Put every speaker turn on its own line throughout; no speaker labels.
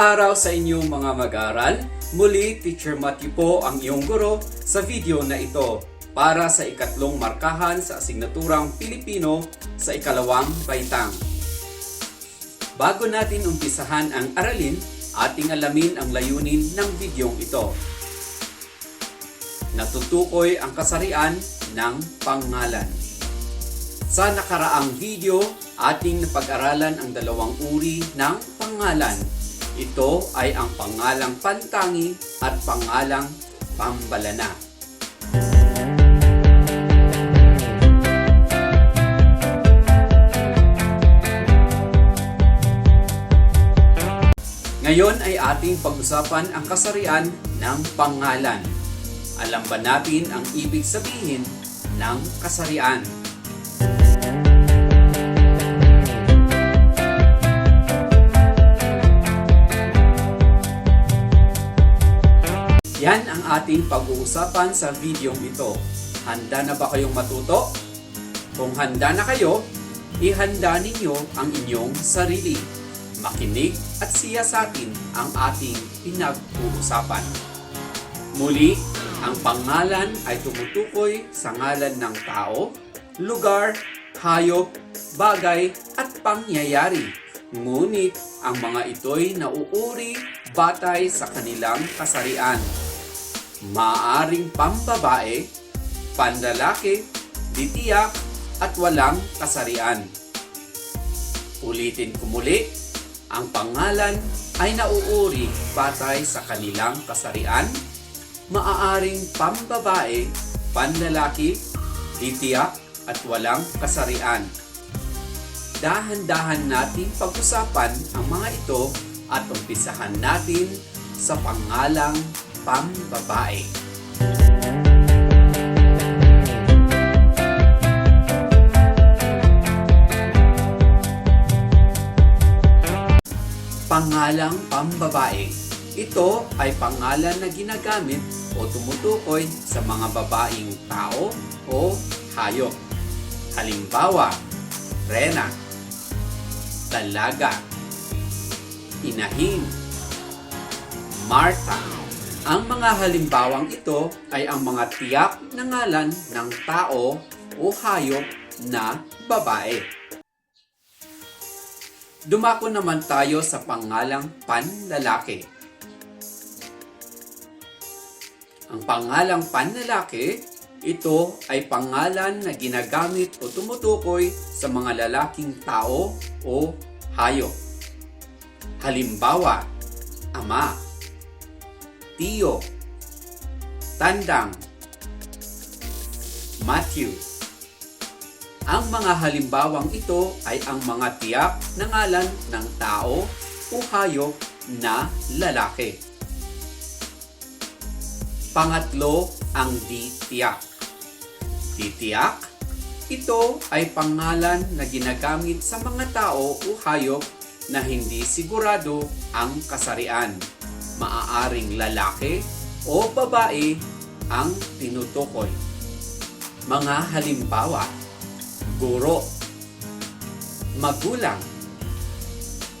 Araw sa inyong mga mag-aral. Muli, Teacher Matthew po ang iyong guro sa video na ito para sa ikatlong markahan sa asignaturang Pilipino sa ikalawang baitang. Bago natin umpisahan ang aralin, ating alamin ang layunin ng videong ito. Natutukoy ang kasarian ng pangalan. Sa nakaraang video, ating napag-aralan ang dalawang uri ng pangalan. Ito ay ang pangalang pantangi at pangalang pambalana. Ngayon ay ating pag-usapan ang kasarian ng pangalan. Alam ba natin ang ibig sabihin ng kasarian? Yan ang ating pag-uusapan sa videong ito. Handa na ba kayong matuto? Kung handa na kayo, ihanda ninyo ang inyong sarili. Makinig at siyasatin ang ating pinag-uusapan. Muli, ang pangalan ay tumutukoy sa ngalan ng tao, lugar, hayop, bagay at pangyayari. Ngunit ang mga ito'y nauuri batay sa kanilang kasarian. Maaring pambabae, panlalaki, ditiyak at walang kasarian. Ulitin ko muli, ang pangalan ay nauuri batay sa kanilang kasarian, maaaring pambabae, panlalaki, titiyak at walang kasarian. Dahan-dahan nating pag-usapan ang mga ito at umpisahan natin sa pangalang pambabae. Pangalang pambabae. Ito ay pangalan na ginagamit o tumutukoy sa mga babaeng tao o hayop. Halimbawa, Rena, Dalaga, Inahin, Martha. Ang mga halimbawang ito ay ang mga tiyak na ngalan ng tao o hayop na babae. Dumako naman tayo sa pangalang panlalaki. Ang pangalang panlalaki, ito ay pangalan na ginagamit o tumutukoy sa mga lalaking tao o hayop. Halimbawa, ama, tiyo, tandang, Matthew. Ang mga halimbawang ito ay ang mga tiyak na ngalan ng tao o hayop na lalaki. Pangatlo, ang di-tiyak. Di-tiyak, ito ay pangalan na ginagamit sa mga tao o hayop na hindi sigurado ang kasarian. Maaaring lalaki o babae ang tinutukoy. Mga halimbawa, guro, magulang,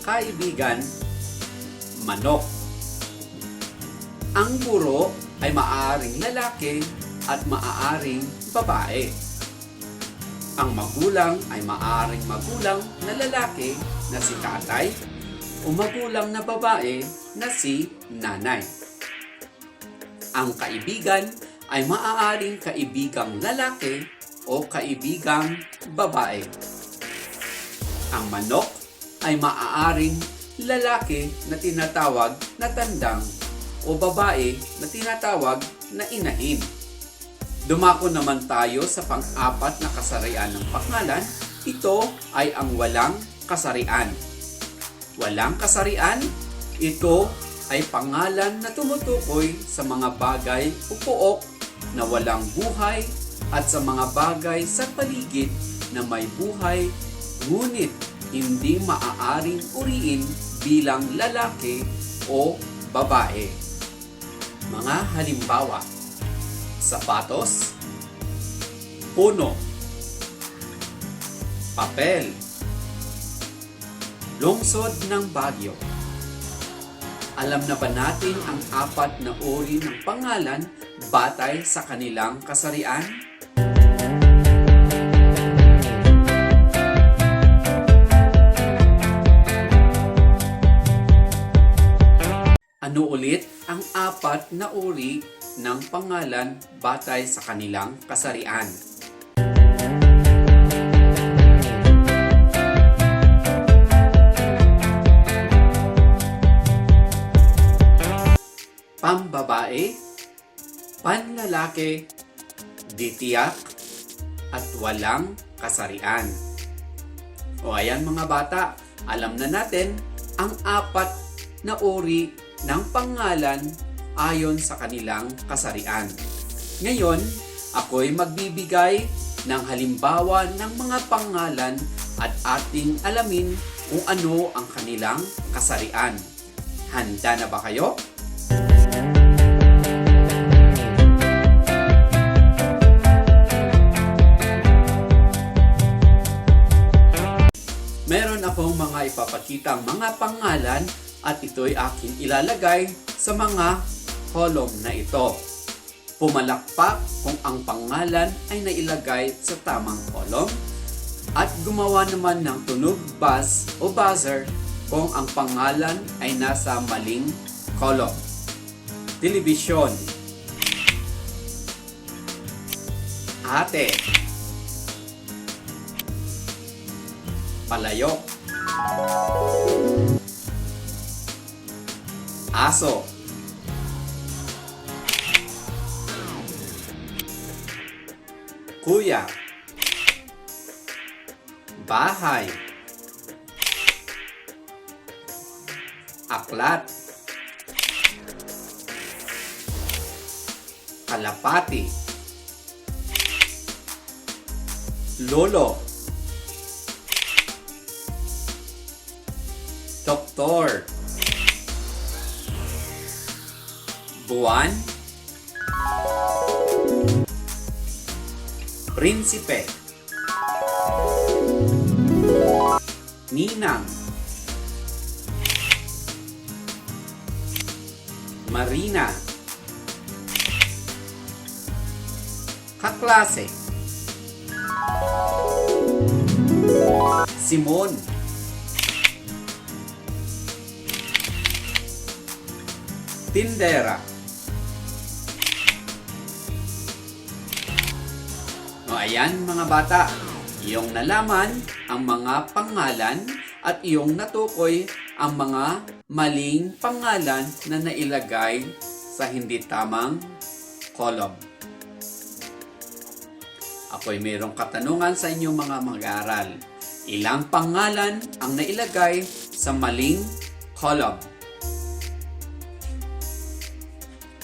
kaibigan, manok. Ang guro ay maaaring lalaki at maaaring babae. Ang magulang ay maaaring magulang na lalaki na si tatay o magulang na babae na si nanay. Ang kaibigan ay maaaring kaibigang lalaki o kaibigang babae. Ang manok ay maaaring lalaki na tinatawag na tandang o babae na tinatawag na inahin. Dumako naman tayo sa pang-apat na kasarian ng pangalan. Ito ay ang walang kasarian. Walang kasarian, ito ay pangalan na tumutukoy sa mga bagay o pook na walang buhay at sa mga bagay sa paligid na may buhay ngunit hindi maaaring uriin bilang lalaki o babae. Mga halimbawa, sapatos, puno, papel, lungsod ng Bagyo, Alam na ba natin ang apat na uri ng pangalan batay sa kanilang kasarian? Ano ulit ang apat na uri ng pangalan batay sa kanilang kasarian? Pambabae, panlalaki, ditiyak, at walang kasarian. O ayan mga bata, alam na natin ang apat na uri ng pangalan ayon sa kanilang kasarian. Ngayon, ako'y magbibigay ng halimbawa ng mga pangalan at ating alamin kung ano ang kanilang kasarian. Handa na ba kayo? Meron akong mga ipapakitang mga pangalan at ito'y aking ilalagay sa mga column na ito. Pumalakpak kung ang pangalan ay nailagay sa tamang column at gumawa naman ng tunog buzz o buzzer kung ang pangalan ay nasa maling column. Telebisyon Ate Palayok Aso. Kuya. Bahay. Aklat. Kalapati. Lolo Doktor. Buwan. Prinsipe. Ninang. Marina. Kaklase. Simon Tindera O ayan mga bata, iyong nalaman ang mga pangalan at iyong natukoy ang mga maling pangalan na nailagay sa hindi tamang column. Ako'y mayroong katanungan sa inyong mga mag-aaral. Ilang pangalan ang nailagay sa maling column?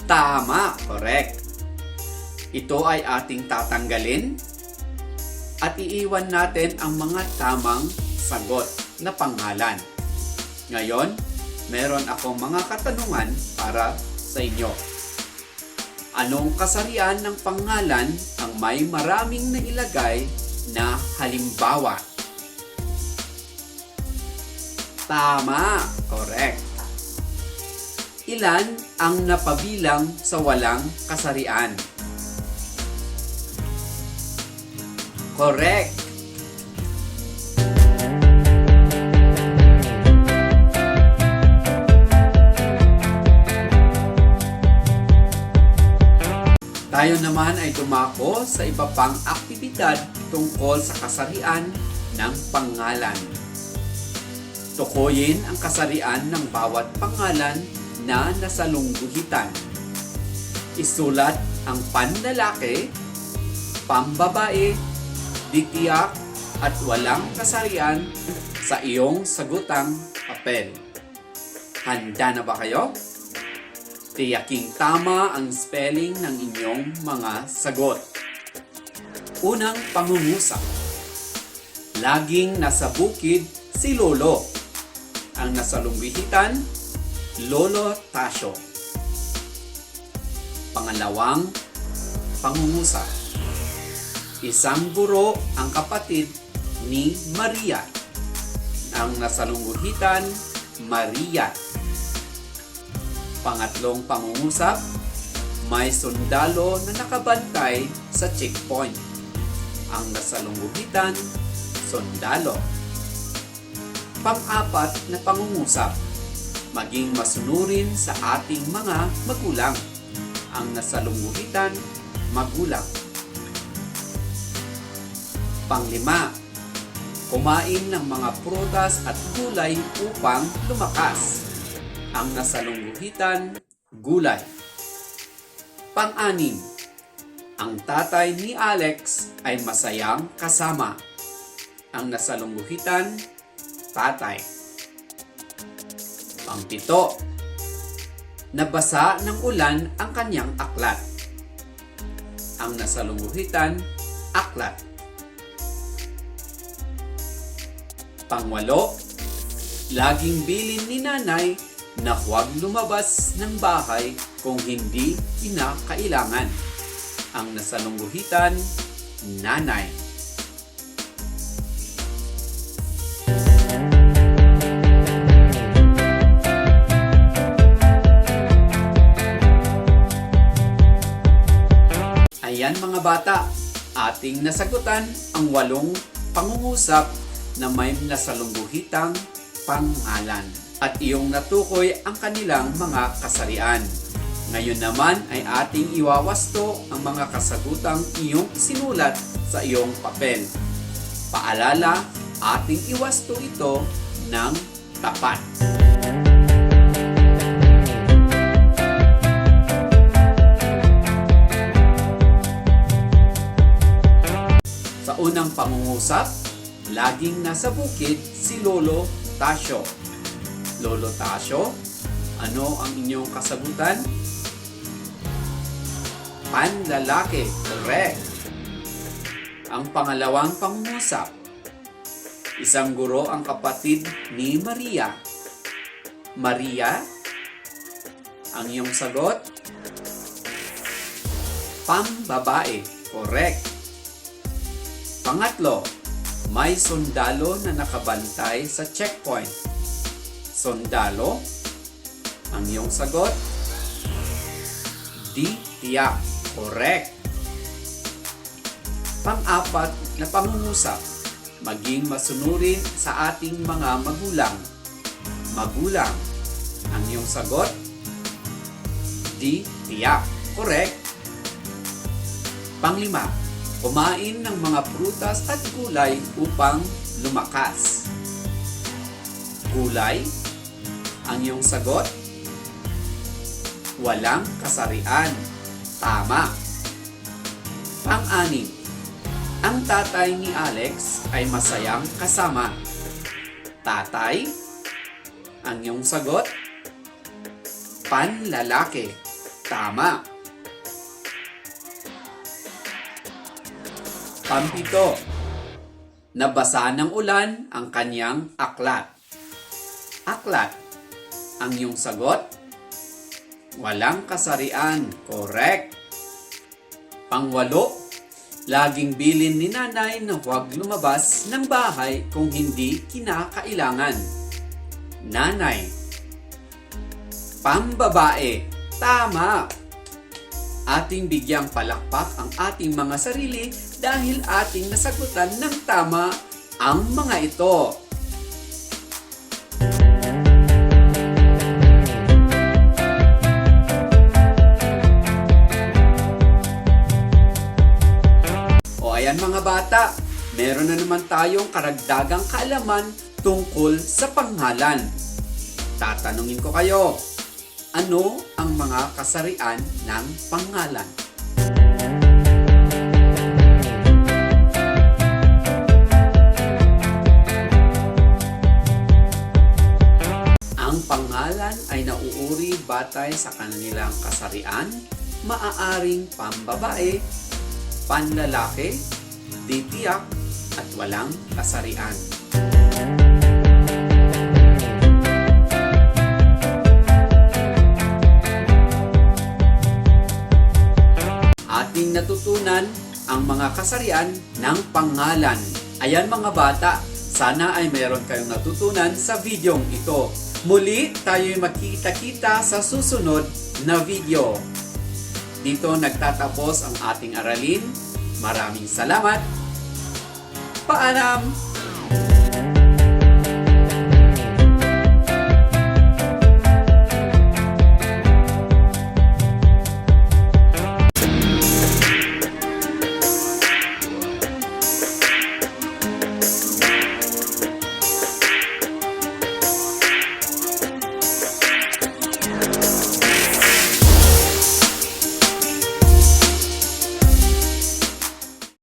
Tama, correct. Ito ay ating tatanggalin at iiwan natin ang mga tamang sagot na pangalan. Ngayon, meron akong mga katanungan para sa inyo. Anong kasarian ng pangalan ang may maraming nailagay na halimbawa? Tama, correct. Ilan ang napabilang sa walang kasarian? Correct. Tayo naman ay dumako sa iba pang aktibidad tungkol sa kasarian ng pangalan. Tukuyin ang kasarian ng bawat pangalan na nasa lungguhitan. Isulat ang panlalaki, pambabae, ditiyak at walang kasarian sa iyong sagutang papel. Handa na ba kayo? Tiyaking tama ang spelling ng inyong mga sagot. Unang pangungusap. Laging nasa bukid si Lolo. Ang nasa lungwihitan, Lolo Tasyo. Pangalawang pangungusap. Isang guro ang kapatid ni Maria. Ang nasa lungguhitan, Maria. Pangatlong pangungusap, may sundalo na nakabantay sa checkpoint. Ang nasalungguhitan, sundalo. Pang-apat na pangungusap, maging masunurin sa ating mga magulang. Ang nasalungguhitan, magulang. Panglima, kumain ng mga prutas at gulay upang lumakas. Ang nasalungguhitan, gulay. Pang-anim, ang tatay ni Alex ay masayang kasama. Ang nasalungguhitan, tatay. Pangpito, nabasa ng ulan ang kanyang aklat. Ang nasalungguhitan, aklat. Pangwalo, laging bilin ni nanay na huwag lumabas ng bahay kung hindi kinakailangan. Ang nasalungguhitan, nanay. Bata, ating nasagutan ang walong pangungusap na may nasalungguhitang pangalan at iyong natukoy ang kanilang mga kasarian. Ngayon naman ay ating iwawasto ang mga kasagutang iyong sinulat sa iyong papel. Paalala, ating iwasto ito ng tapat. Unang pangungusap, laging nasa bukid si Lolo Tasyo. Lolo Tasyo, ano ang inyong kasagutan? Panlalaki, correct. Ang pangalawang pangungusap, isang guro ang kapatid ni Maria. Maria, ang iyong sagot? Pambabae, correct. Pangatlo, may sundalo na nakabantay sa checkpoint. Sundalo? Ang iyong sagot? Di tiyak. Correct. Pang-apat na pangungusap, maging masunurin sa ating mga magulang. Magulang. Ang iyong sagot? Di tiyak. Correct. Panglima, kumain ng mga prutas at gulay upang lumakas. Gulay? Ang iyong sagot? Walang kasarian. Tama. Pang-anim, ang tatay ni Alex ay masayang kasama. Tatay? Ang iyong sagot? Panlalaki. Tama. Pampito. Nabasa ng ulan ang kanyang aklat. Aklat. Ang iyong sagot? Walang kasarian. Correct. Pangwalo. Laging bilin ni nanay na huwag lumabas ng bahay kung hindi kinakailangan. Nanay. Pambabae. Tama. Ating bigyang palakpak ang ating mga sarili dahil ating nasagutan ng tama ang mga ito. O ayan mga bata, meron na naman tayong karagdagang kaalaman tungkol sa pangalan. Tatanungin ko kayo, ano ang mga kasarian ng pangalan? Pangalan ay nauuri batay sa kanilang kasarian, maaaring pambabae, panlalaki, ditiyak, at walang kasarian. Ating natutunan ang mga kasarian ng pangalan. Ayan mga bata, sana ay meron kayong natutunan sa videong ito. Muli tayo'y magkita-kita sa susunod na video. Dito nagtatapos ang ating aralin. Maraming salamat. Paalam!